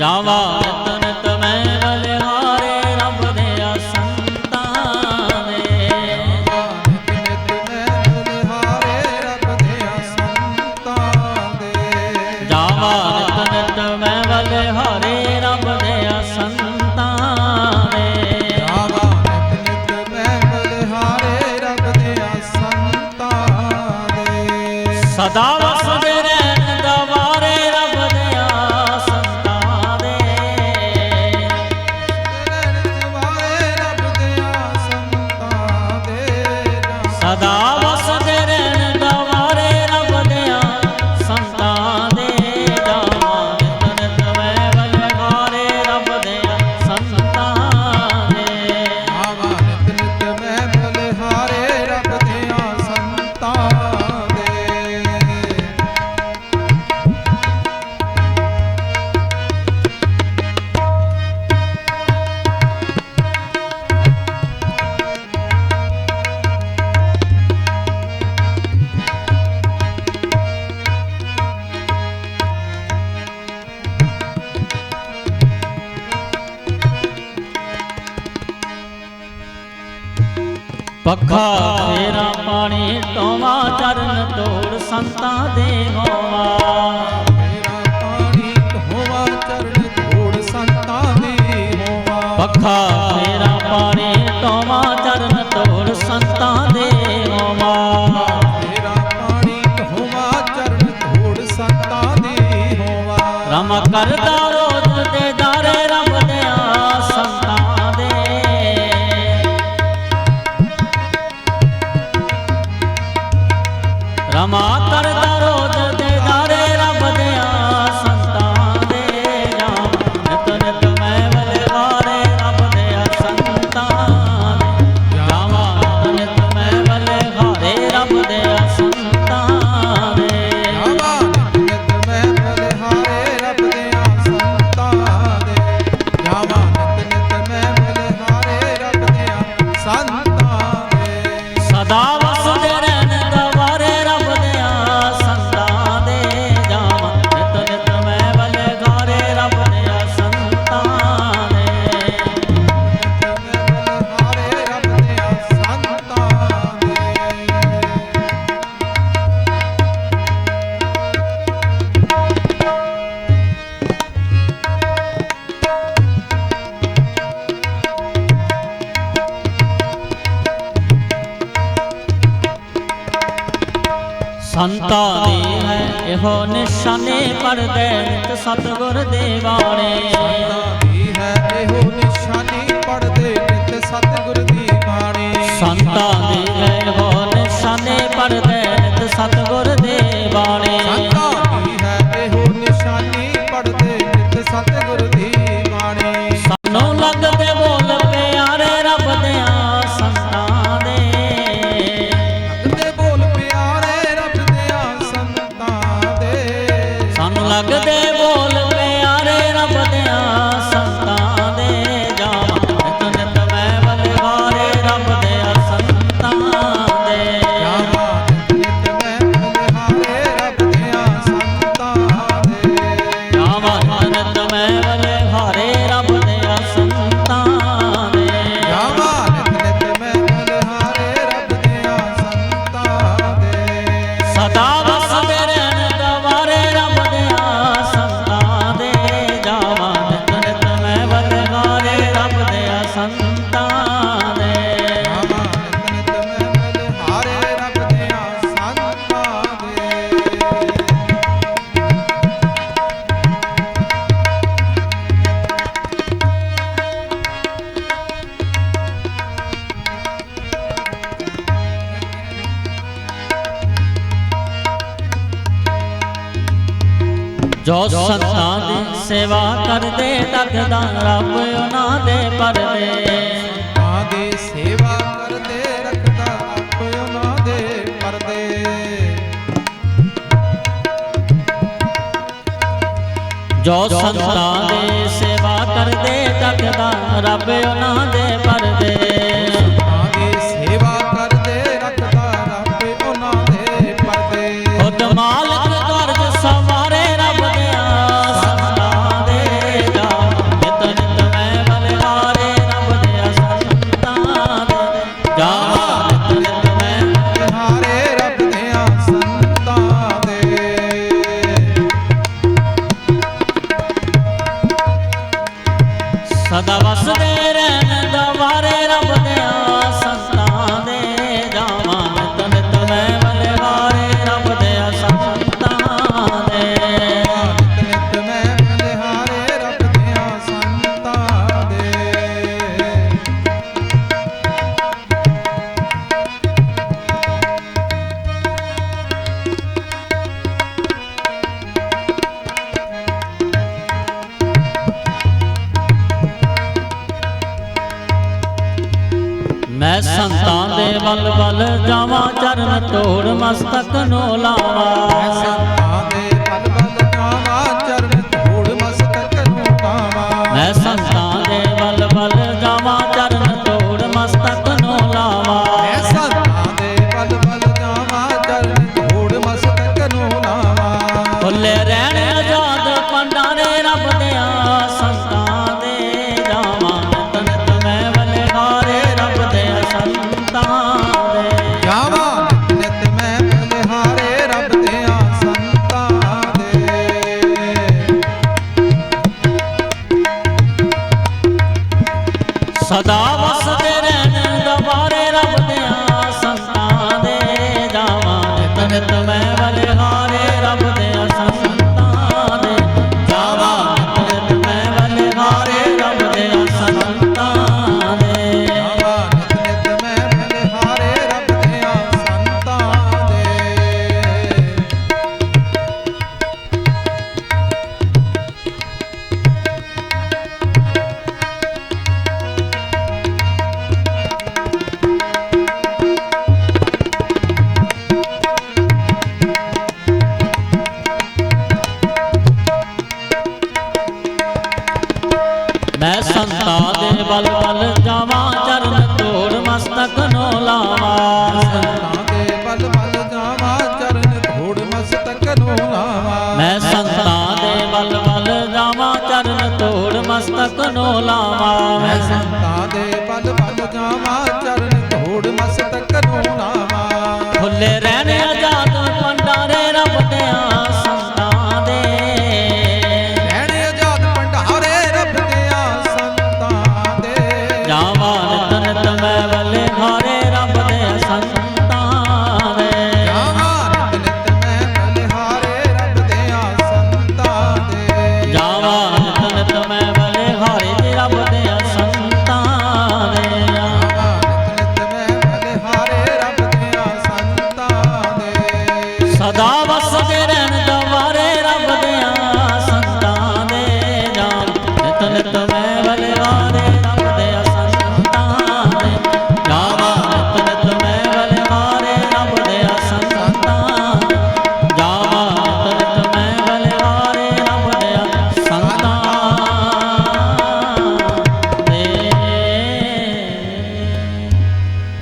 知道吗？ਪੱਖਾ ਤੇਰਾ ਪਾਣੀ ਟੋਵਾ ਚਰਨ ਤੋੜ ਸੰਤਾ ਦੇ ਹੋਵਾ। ਤੇਰਾ ਪਾਣੀ ਟੋਵਾ ਚਰਨ ਤੋੜ ਸੰਤਾ ਦੇ ਹੋਵਾ। ਪੱਖਾ ક્ષમા કરતા ਇਹੋ ਨਿਸ਼ਾਨੇ ਪਰਦੇ ਨਿਤ ਸਤਗੁਰ ਦੇ ਬਾਣੇ ਦੀ ਹੈ ਇਹੋ ਨਿਸ਼ਾਨੀ ਪਰਦੇ ਨਿਤ ਸਤਗੁਰ ਦੀ ਬਾਣੀ ਸੰਤਾਂ ਦੀ ਇਹੋ ਨਿਸ਼ਾਨੇ ਪਰਦੇ ਨਿਤ ਸਤਗੁਰ ਦੇ ਬਾਣੇ ਜੋ ਸੰਤਾਂ ਦੀ ਸੇਵਾ ਕਰਦੇ ਤੱਕਦਾ ਰੱਬ ਉਹਨਾਂ ਦੇ ਪਰਦੇ। ਸੰਤਾਂ ਸੇਵਾ ਕਰਦੇ ਰੱਖਦਾ ਰੱਬ ਉਹਨਾਂ ਦੇ ਪਰਦੇ। ਜੋ ਸੰਤਾਂ ਦੀ ਸੇਵਾ ਕਰਦੇ ਤੱਕਦਾ ਰੱਬ ਚਰਨ ਤੋੜ ਮਸਤਕ ਨੂੰ ਮੈਂ ਲਾਵਾਂ। ਸੰਤਾਂ ਦੇ ਬਲ ਬਲ ਜਾਵਾਂ ਚਰਨ ਧੂੜ ਮਸਤਕ ਨੂੰ ਪਾਵਾਂ ਮੈਂ ਸੰਤਾਂ ਦੇ ਬਲ ਬਲ ਜਾਵਾਂ, ਚਰਨ ਤੋੜ ਮਸਤਕ ਨੂੰ ਮੈਂ ਲਾਵਾਂ। ਸੰਤਾਂ ਦੇ ਬਲ ਬਲ ਜਾਵਾਂ ਚਰਨ ਧੂੜ ਮਸਤਕ ਨੂੰ ਲਾਵਾਂ ਮੈਂ ਸੰਤਾਂ ਦੇ ਬਲ ਬਲ ਜਾਵਾਂ ਚਰਨ ਤੋੜ ਮਸਤਕ ਨੂੰ ਲਾਵਾਂ। ਸੰਤਾਂ ਦੇ ਬਲ ਬਲ ਜਾਵਾਂ ਚਰਨ ਧੂੜ ਮਸਤਕ ਨੂੰ ਲਾਵਾਂ। ਮੈਂ ਸੰਤਾਂ ਦੇ ਬਲ ਬਲ ਜਾਵਾਂ ਚਰਨ ਤੋੜ ਮਸਤਕ ਨੂੰ ਲਾਵਾਂ। ਮੈਂ ਸੰਤਾਂ ਦੇ ਬਲ ਬਲ ਜਾਵਾਂ ਚਰਨ ਧੂੜ ਮਸਤਕ ਨੂੰ ਲਾਵਾਂ। ਖੁੱਲੇ ਰਹਿਣ